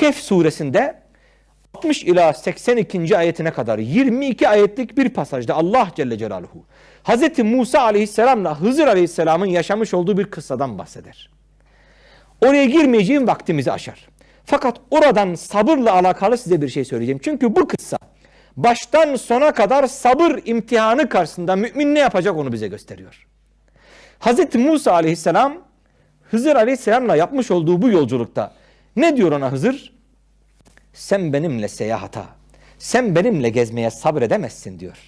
Kehf suresinde 60 ila 82. ayetine kadar 22 ayetlik bir pasajda Allah Celle Celaluhu Hz. Musa aleyhisselamla Hızır aleyhisselamın yaşamış olduğu bir kıssadan bahseder. Oraya girmeyeceğim vaktimizi aşar. Fakat oradan sabırla alakalı size bir şey söyleyeceğim. Çünkü bu kıssa baştan sona kadar sabır imtihanı karşısında mümin ne yapacak onu bize gösteriyor. Hz. Musa aleyhisselam Hızır aleyhisselamla yapmış olduğu bu yolculukta ne diyor ona Hızır? Sen benimle seyahata, sen benimle gezmeye sabredemezsin diyor.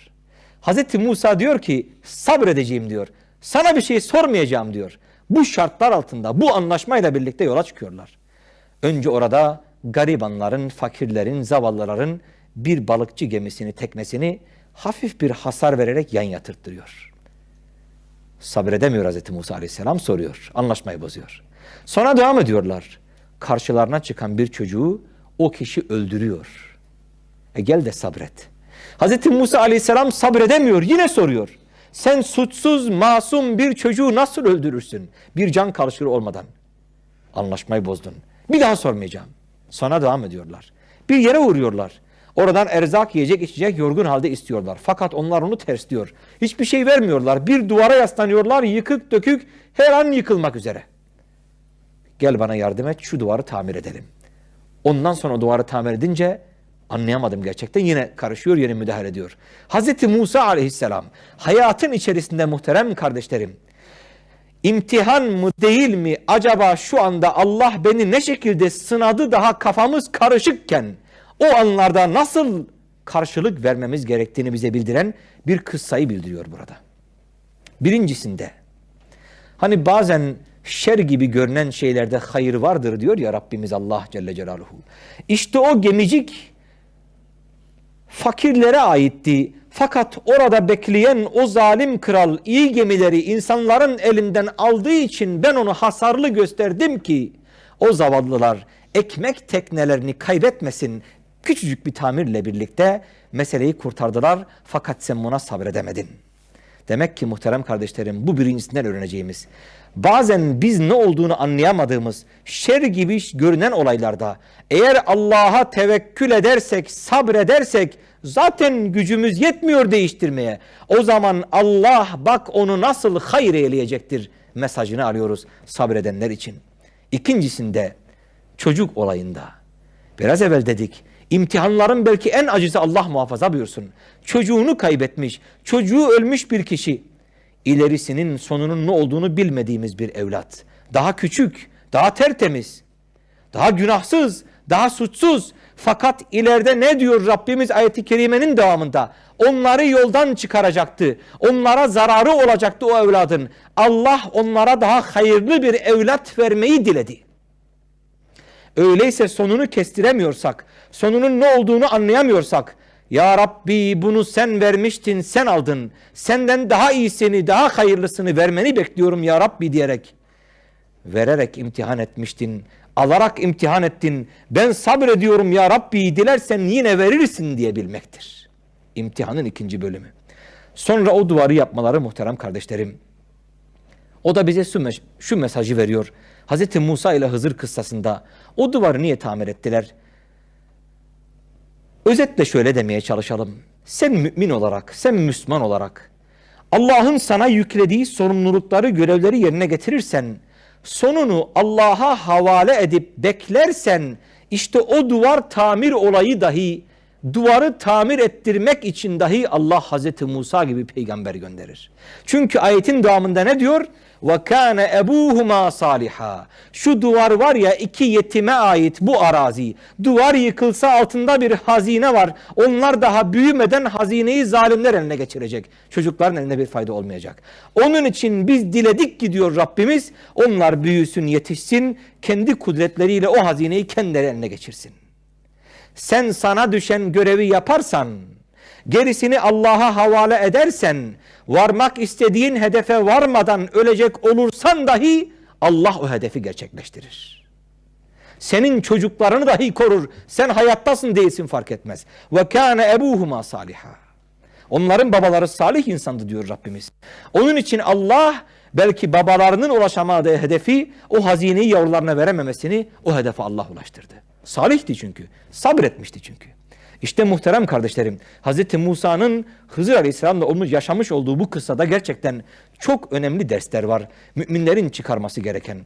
Hz. Musa diyor ki sabredeceğim diyor. Sana bir şey sormayacağım diyor. Bu şartlar altında bu anlaşmayla birlikte yola çıkıyorlar. Önce orada garibanların, fakirlerin, zavallıların bir balıkçı gemisini, teknesini hafif bir hasar vererek yan yatırttırıyor. Sabredemiyor Hz. Musa Aleyhisselam soruyor. Anlaşmayı bozuyor. Sonra devam ediyorlar. Karşılarına çıkan bir çocuğu o kişi öldürüyor. E gel de sabret. Hz. Musa Aleyhisselam sabredemiyor. Yine soruyor. Sen suçsuz, masum bir çocuğu nasıl öldürürsün? Bir can karşılığı olmadan. Anlaşmayı bozdun. Bir daha sormayacağım. Sonra devam ediyorlar. Bir yere uğruyorlar. Oradan erzak, yiyecek, içecek yorgun halde istiyorlar. Fakat onlar onu tersliyor. Hiçbir şey vermiyorlar. Bir duvara yaslanıyorlar. Yıkık dökük her an yıkılmak üzere. Gel bana yardım et şu duvarı tamir edelim. Ondan sonra duvarı tamir edince anlayamadım gerçekten. Yine karışıyor, yine müdahale ediyor. Hazreti Musa aleyhisselam hayatın içerisinde muhterem kardeşlerim imtihan mı değil mi acaba şu anda Allah beni ne şekilde sınadı daha kafamız karışıkken o anlarda nasıl karşılık vermemiz gerektiğini bize bildiren bir kıssayı bildiriyor burada. Birincisinde hani bazen şer gibi görünen şeylerde hayır vardır diyor ya Rabbimiz Allah Celle Celaluhu. İşte o gemicik fakirlere aitti. Fakat orada bekleyen o zalim kral iyi gemileri insanların elinden aldığı için ben onu hasarlı gösterdim ki o zavallılar ekmek teknelerini kaybetmesin. Küçücük bir tamirle birlikte meseleyi kurtardılar fakat sen buna sabredemedin. Demek ki muhterem kardeşlerim bu birincisinden öğreneceğimiz. Bazen biz ne olduğunu anlayamadığımız şer gibi görünen olaylarda eğer Allah'a tevekkül edersek, sabredersek zaten gücümüz yetmiyor değiştirmeye. O zaman Allah bak onu nasıl hayır eyleyecektir mesajını alıyoruz sabredenler için. İkincisinde çocuk olayında biraz evvel dedik imtihanların belki en acısı Allah muhafaza buyursun. Çocuğunu kaybetmiş, çocuğu ölmüş bir kişi ilerisinin sonunun ne olduğunu bilmediğimiz bir evlat. Daha küçük, daha tertemiz, daha günahsız, daha suçsuz. Fakat ileride ne diyor Rabbimiz ayeti kerimenin devamında? Onları yoldan çıkaracaktı. Onlara zararı olacaktı o evladın. Allah onlara daha hayırlı bir evlat vermeyi diledi. Öyleyse sonunu kestiremiyorsak, sonunun ne olduğunu anlayamıyorsak, Ya Rabbi bunu sen vermiştin, sen aldın. Senden daha iyisini, daha hayırlısını vermeni bekliyorum Ya Rabbi diyerek, vererek imtihan etmiştin, alarak imtihan ettin. Ben sabrediyorum Ya Rabbi, dilersen yine verirsin diyebilmektir. İmtihanın ikinci bölümü. Sonra o duvarı yapmaları muhterem kardeşlerim. O da bize şu, şu mesajı veriyor. Hz. Musa ile Hızır kıssasında o duvarı niye tamir ettiler? Özetle şöyle demeye çalışalım. Sen mümin olarak, sen Müslüman olarak Allah'ın sana yüklediği sorumlulukları, görevleri yerine getirirsen, sonunu Allah'a havale edip beklersen, işte o duvar tamir olayı dahi, duvarı tamir ettirmek için dahi Allah Hazreti Musa gibi peygamber gönderir. Çünkü ayetin devamında ne diyor? Ve kana ebuhuma saliha. Şu duvar var ya iki yetime ait bu arazi. Duvar yıkılsa altında bir hazine var. Onlar daha büyümeden hazineyi zalimler eline geçirecek. Çocukların eline bir fayda olmayacak. Onun için biz diledik ki diyor Rabbimiz onlar büyüsün yetişsin kendi kudretleriyle o hazineyi kendileri eline geçirsin. Sen sana düşen görevi yaparsan gerisini Allah'a havale edersen, varmak istediğin hedefe varmadan ölecek olursan dahi Allah o hedefi gerçekleştirir. Senin çocuklarını dahi korur. Sen hayattasın değilsin fark etmez. Ve kâne ebuhuma saliha. Onların babaları salih insandı diyor Rabbimiz. Onun için Allah belki babalarının ulaşamadığı hedefi o hazineyi yavrularına verememesini o hedefe Allah ulaştırdı. Salihti çünkü. Sabretmişti çünkü. İşte muhterem kardeşlerim, Hz. Musa'nın Hızır Aleyhisselam'la olmuş yaşamış olduğu bu kıssada gerçekten çok önemli dersler var. Müminlerin çıkarması gereken.